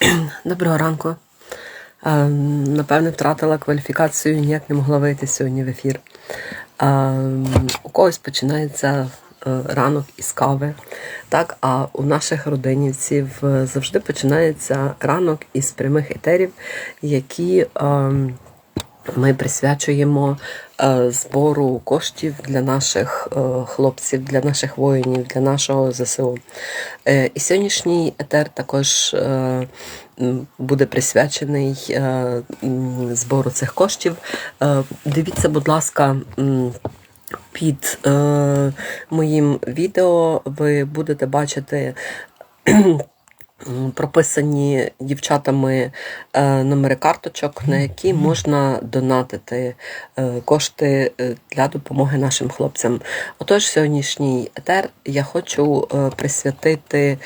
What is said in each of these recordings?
Доброго ранку. Ем, Напевне, втратила кваліфікацію, ніяк не могла вийти сьогодні в ефір. Ем, У когось починається е, ранок із кави, так, а у наших родинівців е, завжди починається ранок із прямих етерів, які ем, ми присвячуємо е, збору коштів для наших е, хлопців, для наших воїнів, для нашого ЗСУ. Е, І сьогоднішній етер також буде присвячений збору цих коштів. Дивіться, будь ласка. Під е, моїм відео ви будете бачити прописані дівчатами е, номери карточок, на які можна донатити е, кошти е, для допомоги нашим хлопцям. Отож, сьогоднішній етер я хочу присвятити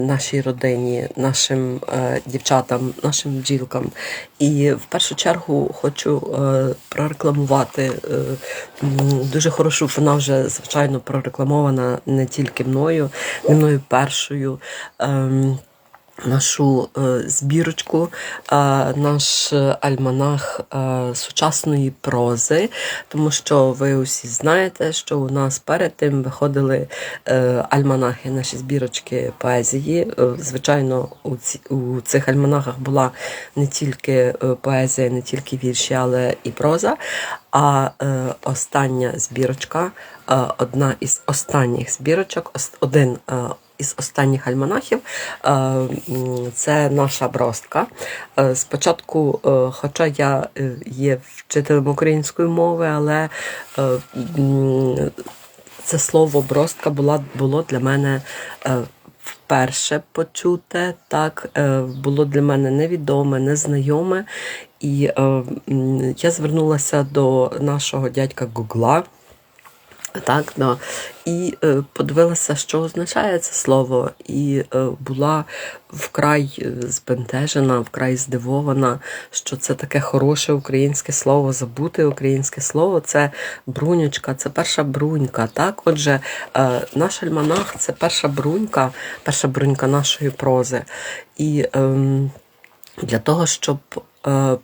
нашій родині, нашим дівчатам, нашим бджілкам. І в першу чергу хочу прорекламувати дуже хорошу, вона вже звичайно прорекламована не тільки мною, не мною першою. Нашу е, збірочку, е, наш альманах е, сучасної прози, тому що ви усі знаєте, що у нас перед тим виходили альманахи, наші збірочки поезії. Звичайно, у, цих альманахах була не тільки поезія, не тільки вірші, але і проза. А остання збірочка, одна із останніх збірочок, один. Із останніх альманахів е, це наша бростка. Е, Спочатку, е, хоча я є вчителем української мови, але це слово бростка було для мене вперше почуте, так, було для мене невідоме, незнайоме. І я звернулася до нашого дядька Гугла. Так, да. І е, подивилася, що означає це слово, і е, була вкрай е, збентежена, вкрай здивована, що це таке хороше українське слово, забуте українське слово. Це брунючка, це перша брунька. Так, отже, е, наш альманах це перша брунька, перша брунька нашої прози. І ем, для того, щоб е,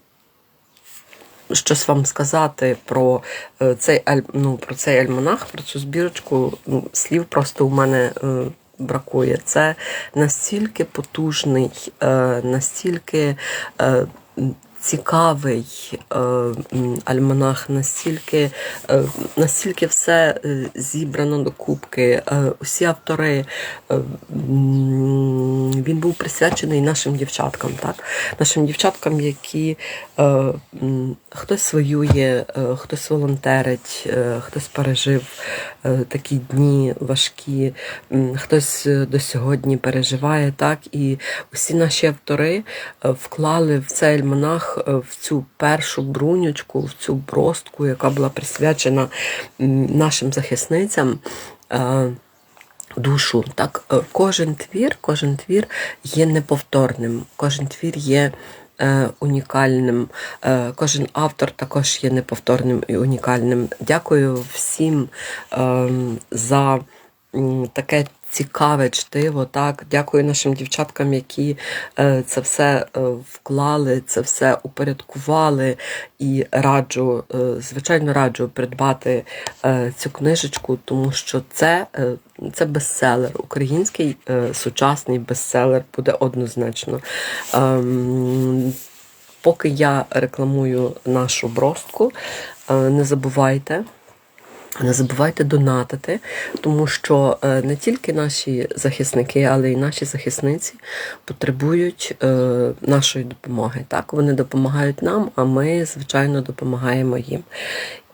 щось вам сказати про е, цей ну, про цей альманах, про цю збірочку, ну, слів просто у мене е, бракує. Це настільки потужний, е, настільки. Цікавий е, альманах, настільки, е, настільки все е, зібрано до кубки, усі автори. Він був присвячений нашим дівчаткам, так? нашим дівчаткам, які хтось воює, хтось волонтерить, хтось пережив такі дні важкі, хтось до сьогодні переживає, так? І усі наші автори вклали в цей альманах е, в цю першу брунючку, в цю бростку, яка була присвячена нашим захисницям. е, душу. Так, Е, кожен твір, кожен твір є неповторним, кожен твір є. Унікальним, кожен автор також є неповторним і унікальним. Дякую всім ем, за таке цікаве чтиво. Так, дякую нашим дівчаткам, які е, це все е, вклали, це все упорядкували. І раджу, е, звичайно, раджу придбати цю книжечку, тому що це, це бестселер, український сучасний бестселер буде однозначно. Ем, Поки я рекламую нашу бростку, не забувайте. Не забувайте донатити, тому що е, не тільки наші захисники, але й наші захисниці потребують е, нашої допомоги. Так, вони допомагають нам, а ми, звичайно, допомагаємо їм.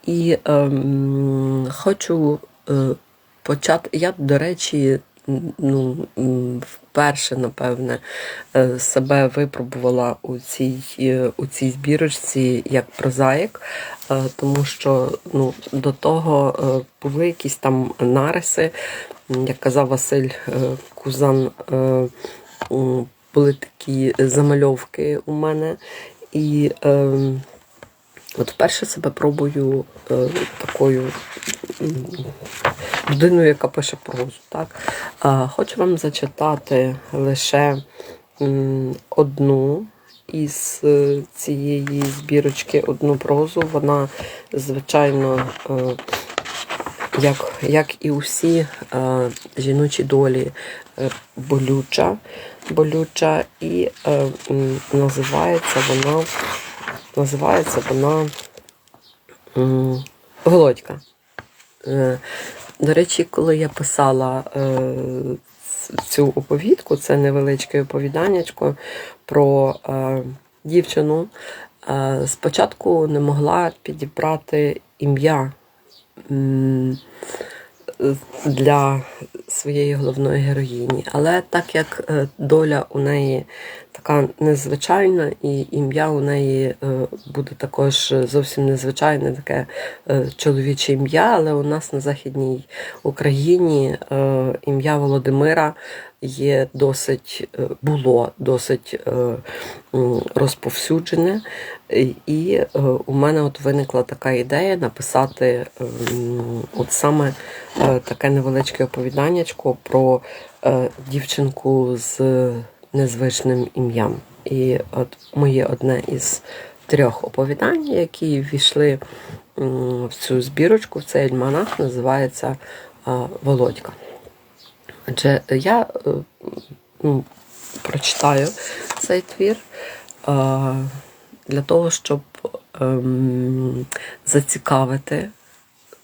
І ем, хочу е, почати. Я, до речі, ну, м, вперше, напевне, е, себе випробувала у цій, е, у цій збірочці як прозаїк, е, тому що ну, до того е, були якісь там нариси, як казав Василь е, Кузан, е, були такі замальовки у мене. І ем, От вперше себе пробую е, такою людиною, яка пише прозу. Так? Хочу вам зачитати лише одну із е, цієї збірочки, одну прозу. Вона, звичайно, е, як, як і усі е, жіночі долі, болюча, болюча і називається вона, називається вона. Е, До речі, коли я писала е, цю оповідку, це невеличке оповіданнячко про е, дівчину, е, спочатку не могла підібрати ім'я для своєї головної героїні. Але так як е, доля у неї така незвичайна, і ім'я у неї е, буде також зовсім незвичайне, таке е, чоловіче ім'я, але у нас на Західній Україні е, ім'я Володимира є досить, було досить розповсюджене. І- у мене от виникла така ідея написати ем, от саме таке невеличке оповіданнячко про дівчинку з незвичним ім'ям. І от моє одне із трьох оповідань, які ввійшли в цю збірочку, в цей альманах, називається Володька. Отже, я е, ну, прочитаю цей твір для того, щоб ем, зацікавити,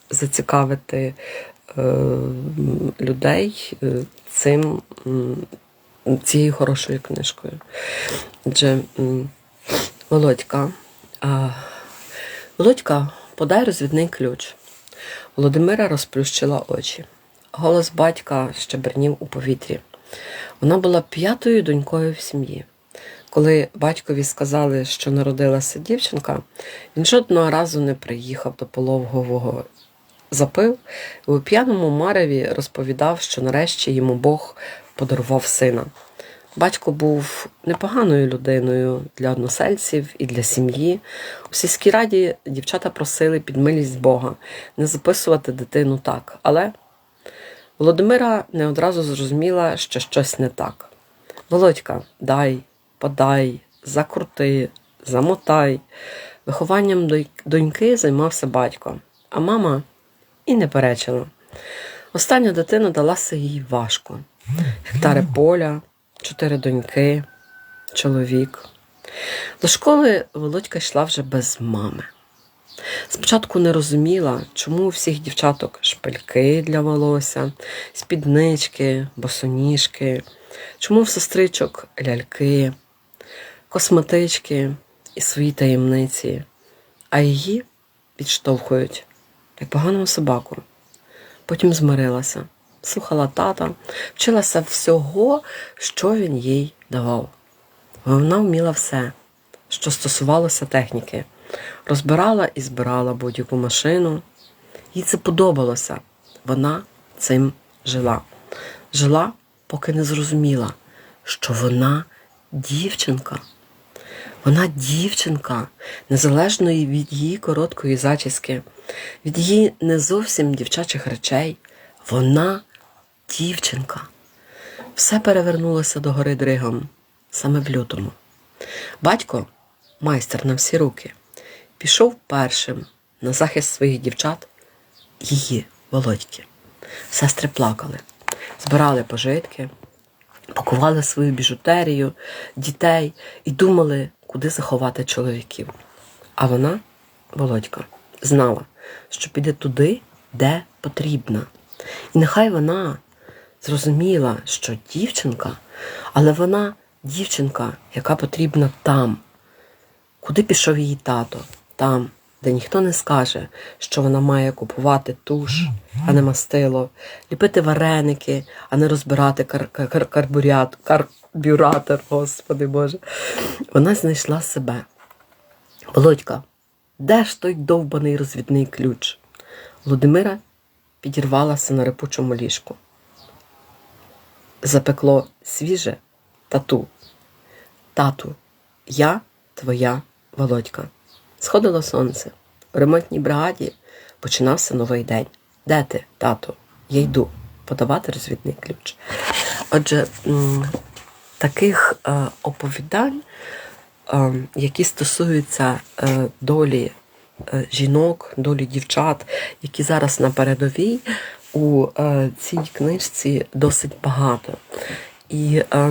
зацікавити е, людей е, цим, цією хорошою книжкою. Отже, Володька. А, Володька, подай розвідний ключ. Володимира розплющила очі. Голос батька щебернів у повітрі. Вона була п'ятою донькою в сім'ї. Коли батькові сказали, що народилася дівчинка, він жодного разу не приїхав до пологового запив і у п'яному мареві розповідав, що нарешті йому Бог подарував сина. Батько був непоганою людиною для односельців і для сім'ї. У сільській раді дівчата просили під милість Бога не записувати дитину так, але Володимира не одразу зрозуміла, що щось не так. Володька, дай, подай, закрути, замотай. Вихованням доньки займався батько, а мама і не перечила. Остання дитина далася їй важко. Гектари поля, чотири доньки, чоловік. До школи Володька йшла вже без мами. Спочатку не розуміла, чому у всіх дівчаток шпильки для волосся, спіднички, босоніжки, чому в сестричок ляльки, косметички і свої таємниці, а її відштовхують, як погану собаку. Потім змирилася, слухала тата, вчилася всього, що він їй давав. Вона вміла все, що стосувалося техніки, розбирала і збирала будь-яку машину. Їй це подобалося. Вона цим жила. Жила, поки не зрозуміла, що вона дівчинка. Вона дівчинка, незалежно від її короткої зачіски, від її не зовсім дівчачих речей. Вона дівчинка. Все перевернулося до гори дригом саме в лютому. Батько, майстер на всі руки, пішов першим на захист своїх дівчат, її володьки. Сестри плакали, збирали пожитки, пакували свою біжутерію, дітей і думали, куди заховати чоловіків. А вона, Володька, знала, що піде туди, де потрібно. І нехай вона зрозуміла, що дівчинка, але вона дівчинка, яка потрібна там, куди пішов її тато, там, де ніхто не скаже, що вона має купувати туш, а не мастило, ліпити вареники, а не розбирати кар- кар- карбурят, карбюратор, господи Боже. Вона знайшла себе. Володька, де ж той довбаний розвідний ключ? Володимира підірвалася на репучому ліжку. Запекло свіже тату. Тату, я твоя Володька. Сходило сонце. У ремонтній бригаді починався новий день. Де ти, тату? Я йду подавати розвідний ключ. Отже, таких е, оповідань, е, які стосуються е, долі жінок, долі дівчат, які зараз на передовій, у е, цій книжці досить багато. І е,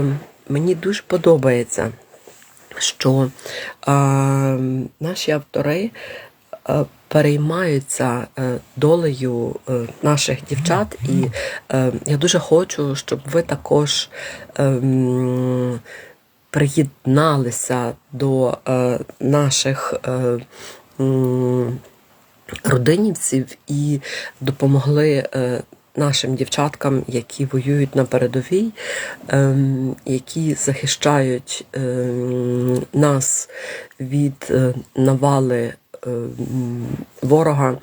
мені дуже подобається, що е, наші автори переймаються долею наших дівчат, і я дуже хочу, щоб ви також приєдналися до е, наших. е, родинівців і допомогли е, нашим дівчаткам, які воюють на передовій, ем, які захищають ем, нас від е, навали ем, ворога.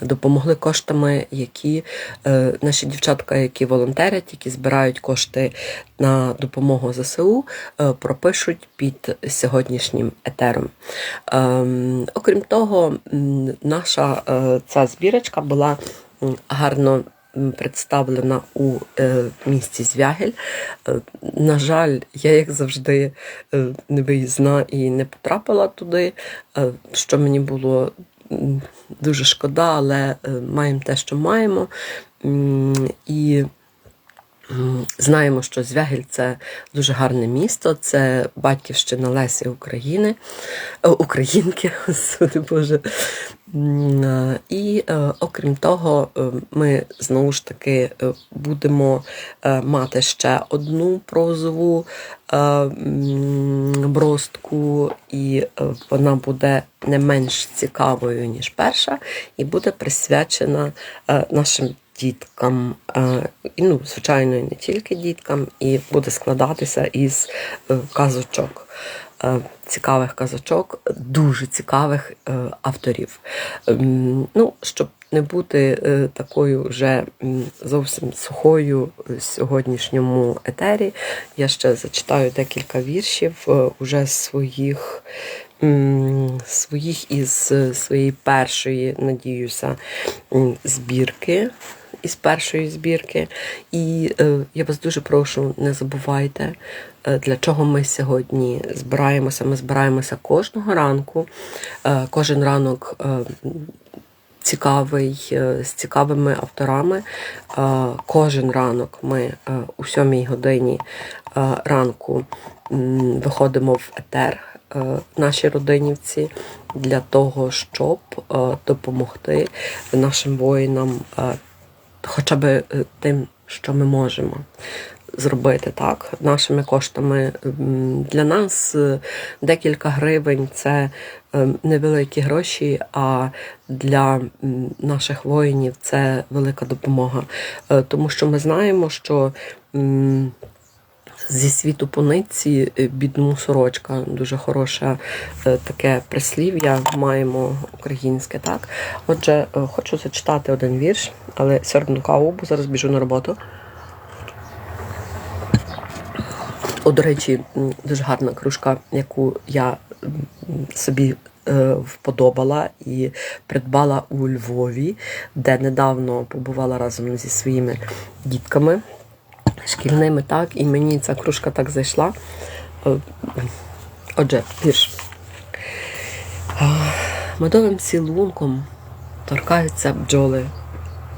Допомогли коштами, які е, наші дівчатка, які волонтерять, які збирають кошти на допомогу ЗСУ, е, пропишуть під сьогоднішнім етером. Ем, окрім того, наша е, ця збірочка була гарно представлена у місті Звягель. На жаль, я, як завжди, не виїзна і не потрапила туди, що мені було дуже шкода, але е, маємо те, що маємо. І Знаємо, що Звягель це дуже гарне місто, це батьківщина Лесі України, е, Українки, господи Боже. Е, І е, окрім того, ми знову ж таки будемо мати ще одну прозову бростку, і вона буде не менш цікавою, ніж перша, і буде присвячена нашим діткам, е, ну, звичайно, і не тільки діткам, і буде складатися із е, казочок. е, Цікавих казочок, дуже цікавих авторів. Ем, Ну, щоб не бути такою вже зовсім сухою в сьогоднішньому етері, я ще зачитаю декілька віршів уже своїх своїх із своєї першої, надіюся, збірки. Із першої збірки. І е, я вас дуже прошу, не забувайте, е, для чого ми сьогодні збираємося. Ми збираємося кожного ранку. Е, кожен ранок е, цікавий, е, з цікавими авторами. Е, Кожен ранок ми е, у сьомій годині ранку виходимо в етер наші родинівці для того, щоб допомогти нашим воїнам хоча б е, тим, що ми можемо зробити так, нашими коштами. Для нас е, декілька гривень це е, невеликі гроші, а для наших воїнів це велика допомога. Тому що ми знаємо, що. Зі світу пониці е, бідну сорочка, дуже хороше е, таке прислів'я маємо українське, так. Отже, е, хочу зачитати один вірш, але сьорбну каву, бо зараз біжу на роботу. О, до речі, дуже гарна кружка, яку я собі вподобала і придбала у Львові, де недавно побувала разом зі своїми дітками шкільними, так, і мені ця кружка так зайшла. Е, Отже, вірш. Медовим цілунком торкаються бджоли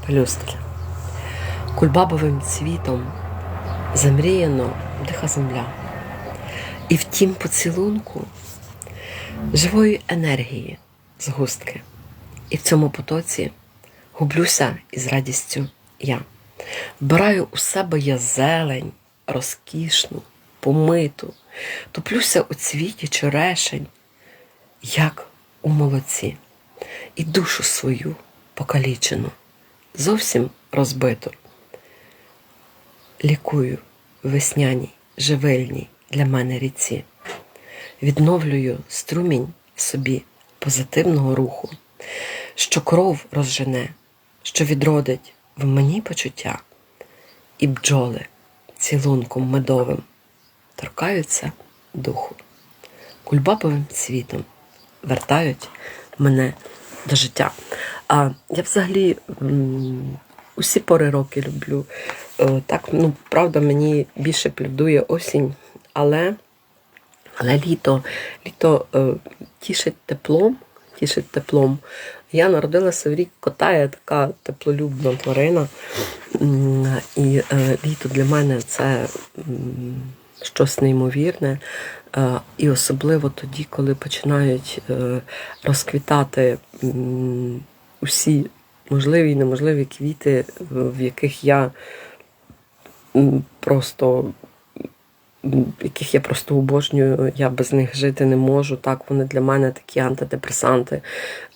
пелюстки. Кульбабовим цвітом замріяно диха земля. І в тім поцілунку живої енергії згустки. І в цьому потоці гублюся із радістю я. Вбираю у себе я зелень, розкішну, помиту, топлюся у цвіті черешень, як у молоці, і душу свою покалічену, зовсім розбиту. Лікую весняній, живильній для мене ріці, відновлюю струмінь в собі позитивного руху, що кров розжене, що відродить в мені почуття, і бджоли цілунком медовим торкаються духу, кульбабовим цвітом вертають мене до життя. А я взагалі усі пори роки люблю. Е, Так, ну, правда, мені більше плюдує осінь, але, але літо, літо е, тішить теплом, тішить теплом. Я народилася в рік кота, я така теплолюбна тварина. І е, літо для мене це щось неймовірне. Е, І особливо тоді, коли починають е, розквітати усі можливі і неможливі квіти, в яких я просто яких я просто обожнюю, я без них жити не можу. Так, вони для мене такі антидепресанти.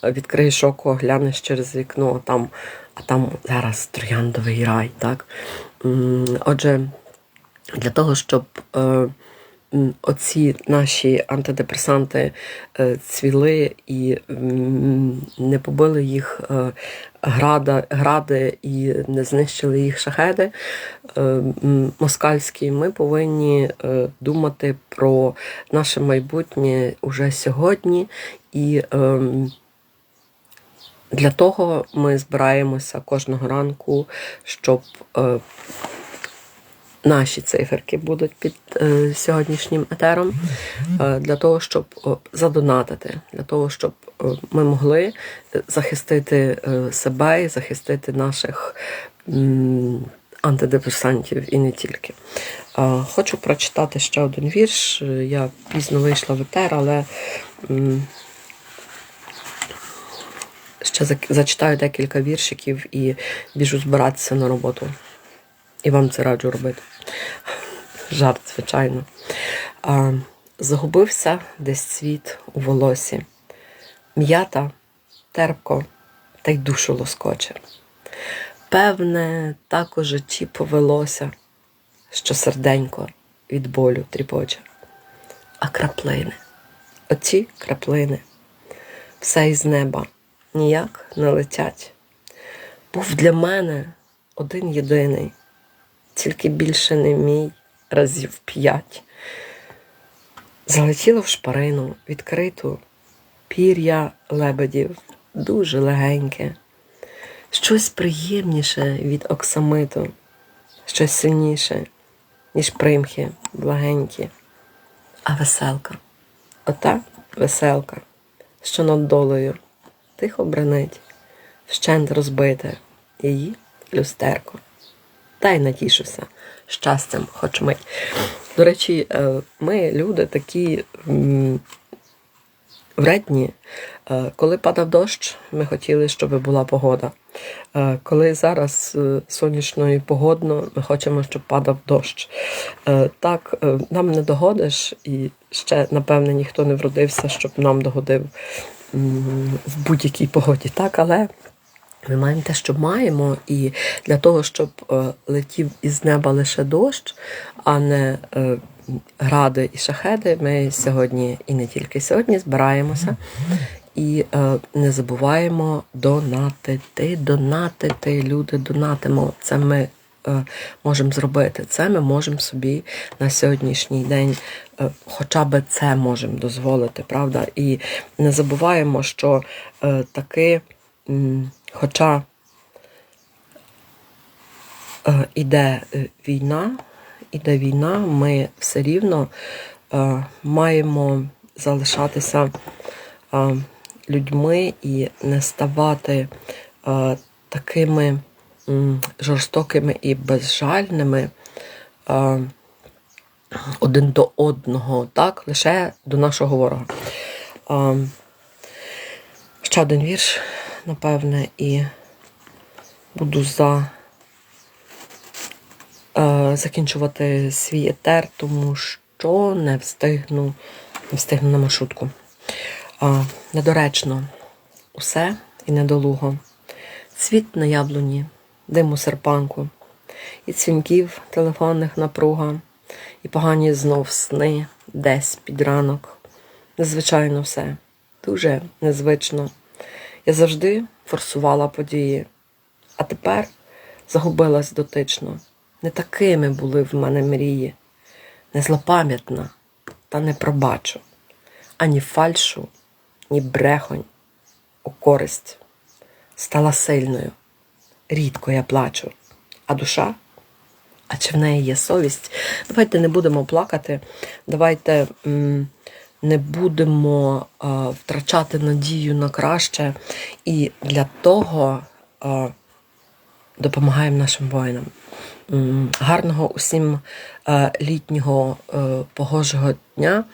Відкриєш око, глянеш через вікно, а там, а там зараз трояндовий рай. Так? Отже, для того, щоб е, оці наші антидепресанти е, цвіли і не побили їх е, града, гради і не знищили їх шахеди е, москальські, ми повинні думати про наше майбутнє уже сьогодні. І для того ми збираємося кожного ранку, щоб наші циферки будуть під е, сьогоднішнім етером, е, для того, щоб о, задонатити, для того, щоб е, ми могли захистити е, себе і захистити наших м, антидепресантів і не тільки. Е, Хочу прочитати ще один вірш. Е, Я пізно вийшла в етер, але м, ще зачитаю декілька віршиків і біжу збиратися на роботу. І вам це раджу робити. Жарт, звичайно. А, загубився десь світ у волосі. М'ята, терпко, та й душу лоскоче. Певне, так у житті повелося, що серденько від болю тріпоче. А краплини, оці краплини, все із неба ніяк не летять. Був для мене один єдиний, тільки більше не мій разів п'ять. Залетіло в шпарину, відкриту, пір'я лебедів, дуже легеньке, щось приємніше від оксамиту, щось сильніше, ніж примхи благенькі, а веселка. Ота веселка, що над долею тихо бранить, вщент розбите її люстерко. Та й натішуся щастям, хоч мить. До речі, е, ми люди такі вредні. Е, Коли падав дощ, ми хотіли, щоб була погода. Е, Коли зараз сонячно і погодно, ми хочемо, щоб падав дощ. Так, нам не догодиш, і ще, напевне, ніхто не вродився, щоб нам догодив в будь-якій погоді. Так, але ми маємо те, що маємо, і для того, щоб е, летів із неба лише дощ, а не е, гради і шахеди, ми сьогодні і не тільки сьогодні збираємося і е, не забуваємо донатити, донатити, люди донатимо. Це ми можемо зробити. Це ми можемо собі на сьогоднішній день, хоча б це можемо дозволити, правда? І не забуваємо, що таки, хоча е, іде е, війна, іде війна, ми все рівно е, маємо залишатися людьми і не ставати такими жорстокими і безжальними один до одного, так, лише до нашого ворога. Ще один вірш, напевне, і буду за е, закінчувати свій етер, тому що не встигну, не встигну на маршрутку. А, недоречно усе і недолуго. Цвіт на яблуні, диму серпанку, і дзвінків телефонних напруга, і погані знов сни десь під ранок. Незвичайно все, дуже незвично. Я завжди форсувала події, а тепер загубилась дотично. Не такими були в мене мрії, не злопам'ятна, та не пробачу ані фальшу, ні брехонь у користь. Стала сильною, рідко я плачу. А душа? А чи в неї є совість? Давайте не будемо плакати, давайте м, не будемо а, втрачати надію на краще. І для того а, допомагаємо нашим воїнам. Гарного усім е, літнього е, погожого дня.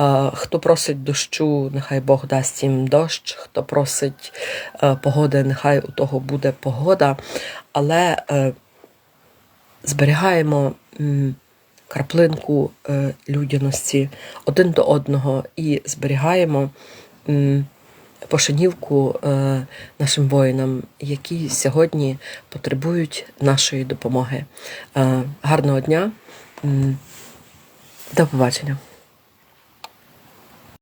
Е, Хто просить дощу, нехай Бог дасть їм дощ. Хто просить е, погоди, нехай у того буде погода. Але е, зберігаємо краплинку е, людяності один до одного і зберігаємо пошанівку е, нашим воїнам, які сьогодні потребують нашої допомоги. Е, гарного дня. До побачення.